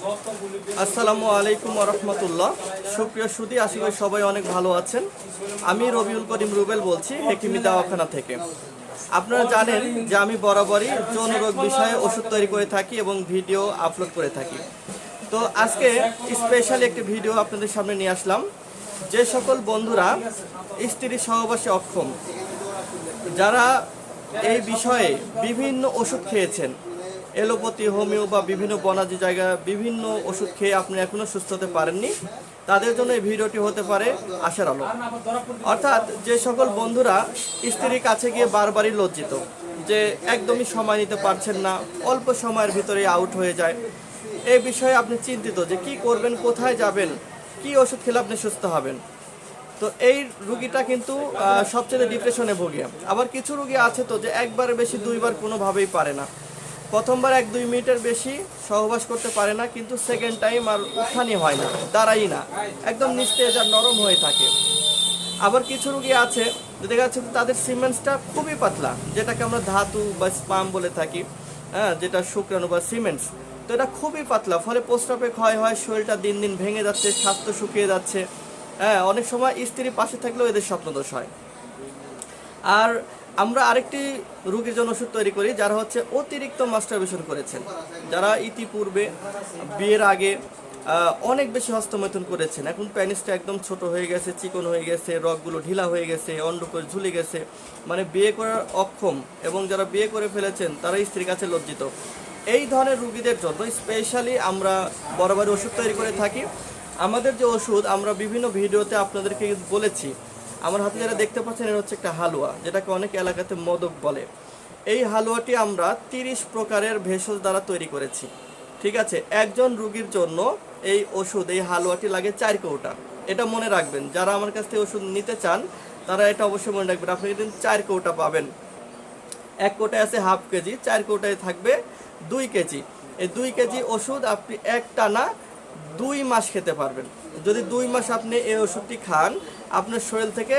আসসালামু আলাইকুম রহমতুল্লাহ। সুপ্রিয় সুদী, আশা সবাই অনেক ভালো আছেন। আমি রবিউল করিম রুবেল বলছি, হেকিমি দাওয়াখানা থেকে। আপনারা জানেন যে আমি বরাবরই যৌন রোগ বিষয়ে ওষুধ তৈরি করে থাকি এবং ভিডিও আপলোড করে থাকি। তো আজকে স্পেশালি একটি ভিডিও আপনাদের সামনে নিয়ে আসলাম। যে সকল বন্ধুরা স্ত্রী সহবাসে অক্ষম, যারা এই বিষয়ে বিভিন্ন ওষুধ খেয়েছেন এলোপ্যাথি, হোমিও বা বিভিন্ন বনাজি জায়গা বিভিন্ন ওষুধ খেয়ে আপনি এখনও সুস্থ হতে পারেননি। তাদের জন্য এই ভিডিওটি হতে পারে আশার আলো। অর্থাৎ যে সকল বন্ধুরা স্ত্রীর কাছে গিয়ে বারবারই লজ্জিত যে একদমই সময় নিতে পারছেন না, অল্প সময়ের ভিতরে আউট হয়ে যায়। এই বিষয়ে আপনি চিন্তিত যে কি করবেন, কোথায় যাবেন, কি ওষুধ খেলে আপনি সুস্থ হবেন? তো এই রুগীটা কিন্তু সবচেয়ে ডিপ্রেশনে ভোগে আবার কিছু রুগী আছে তো যে একবার বেশি, দুইবার কোনোভাবেই পারে না। প্রথমবার এক দুই মিনিটের বেশি সহবাস করতে পারে না, কিন্তু সেকেন্ড টাইম আর উত্থানই হয় না দাঁড়াই না। একদম নিস্তেজ আর নরম হয়ে থাকে। আবার কিছু রুগী আছে, দেখা যাচ্ছে তাদের সিমেন্টসটা খুবই পাতলা, যেটাকে আমরা ধাতু বা স্পাম বলে থাকি হ্যাঁ যেটা শুক্রাণু বা সিমেন্টস। তো এটা খুবই পাতলা, ফলে প্রস্রাবে ক্ষয় হয়, শরীরটা দিন দিন ভেঙে যাচ্ছে, স্বাস্থ্য শুকিয়ে যাচ্ছে। হ্যাঁ অনেক সময় স্ত্রী পাশে থাকলেও এদের স্বপ্নদোষ হয়। আর আমরা আরেকটি রোগীর জন্য ওষুধ তৈরি করি, যারা হচ্ছে অতিরিক্ত মাস্টারবেশন করেছেন। যারা ইতিপূর্বে বিয়ের আগে অনেক বেশি হস্তমৈথুন করেছেন। এখন প্যানিসটা একদম ছোট হয়ে গেছে, চিকন হয়ে গেছে, রগগুলো ঢিলা হয়ে গেছে, অন্ডকোষ ঝুলে গেছে। মানে বিয়ে করার অক্ষম এবং যারা বিয়ে করে ফেলেছেন তারা স্ত্রীর কাছে লজ্জিত। এই ধরনের রুগীদের জন্য স্পেশালি আমরা বরাবর ওষুধ তৈরি করে থাকি। আমাদের যে ওষুধ, আমরা বিভিন্ন ভিডিওতে আপনাদেরকে বলেছি আমার হাতে যেটা দেখতে পাচ্ছেন এটা হচ্ছে একটা হালুয়া, যেটাকে অনেক এলাকাতে মদক বলে। এই হালুয়াটি আমরা তিরিশ প্রকারের ভেষজ দ্বারা তৈরি করেছি। ঠিক আছে? একজন রুগীর জন্য এই ওষুধ, এই হালুয়াটি লাগে চার কৌটা। এটা মনে রাখবেন, যারা আমার কাছ থেকে ওষুধ নিতে চান, তারা এটা অবশ্যই মনে রাখবেন। আপনি কিন্তু চার কৌটা পাবেন। এক কোটায় আছে হাফ কেজি, চার কোটায় থাকবে দুই কেজি। এই দুই কেজি ওষুধ আপনি এক টানা দুই মাস খেতে পারবেন। যদি দুই মাস আপনি এই ওষুধটি খান, আপনার শরীর থেকে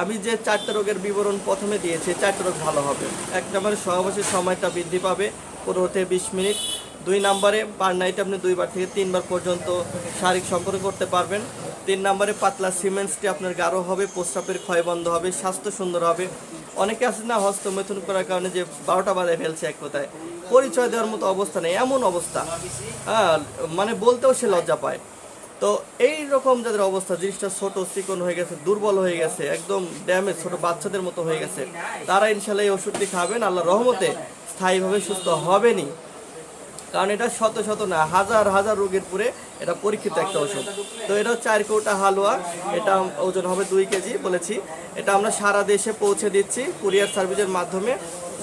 আমি যে চারটে রোগের বিবরণ প্রথমে দিয়েছি, চারটে রোগ ভালো হবে। এক নম্বরে সহবাসের সময়টা বৃদ্ধি পাবে, পনেরো থেকে বিশ মিনিট। দুই নম্বরে পার নাইট আপনি দুইবার থেকে তিনবার পর্যন্ত শারীরিক সম্পর্ক করতে পারবেন। তিন নম্বরে পাতলা সিমেন্টসটি আপনার গাঢ় হবে, প্রস্রাবের ক্ষয় বন্ধ হবে, স্বাস্থ্য সুন্দর হবে। অনেকে আছে না হস্ত হস্তমেথুন করার কারণে যে বারোটা বাজায় ফেলছে এক কথায়। পরিচয় দেওয়ার মতো অবস্থা নেই, এমন অবস্থা। হ্যাঁ মানে বলতেও সে লজ্জা পায়। তো এই রকম যাদের অবস্থা, জিনিসটা ছোট, চিকন হয়ে গেছে, দুর্বল হয়ে গেছে, একদম ড্যামেজ ছোট বাচ্চাদের মতো হয়ে গেছে, তারা ইনশাল্লাহ এই ওষুধটি খাবেন আল্লাহ রহমতে স্থায়ীভাবে সুস্থ হবেনই। কারণ এটা শত শত না, হাজার হাজার রোগের পুরে এটা পরীক্ষিত একটা ওষুধ। তো এটা চার কৌটা হালুয়া, এটা ওজন হবে দুই কেজি বলেছি। এটা আমরা সারা দেশে পৌঁছে দিচ্ছি কুরিয়ার সার্ভিসের মাধ্যমে।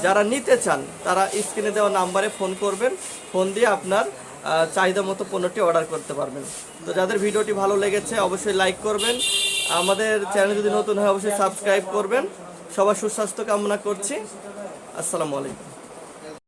যারা নিতে চান, তারা স্ক্রিনে দেওয়া নাম্বারে ফোন করবেন, ফোন দিয়ে আপনার চাহিদা মতো পণ্যটি অর্ডার করতে পারবেন। তো যাদের ভিডিওটি ভালো লেগেছে, অবশ্যই লাইক করবেন। আমাদের চ্যানেল যদি নতুন হয়, অবশ্যই সাবস্ক্রাইব করবেন। সবার সুস্বাস্থ্য কামনা করছি। আসসালামু আলাইকুম।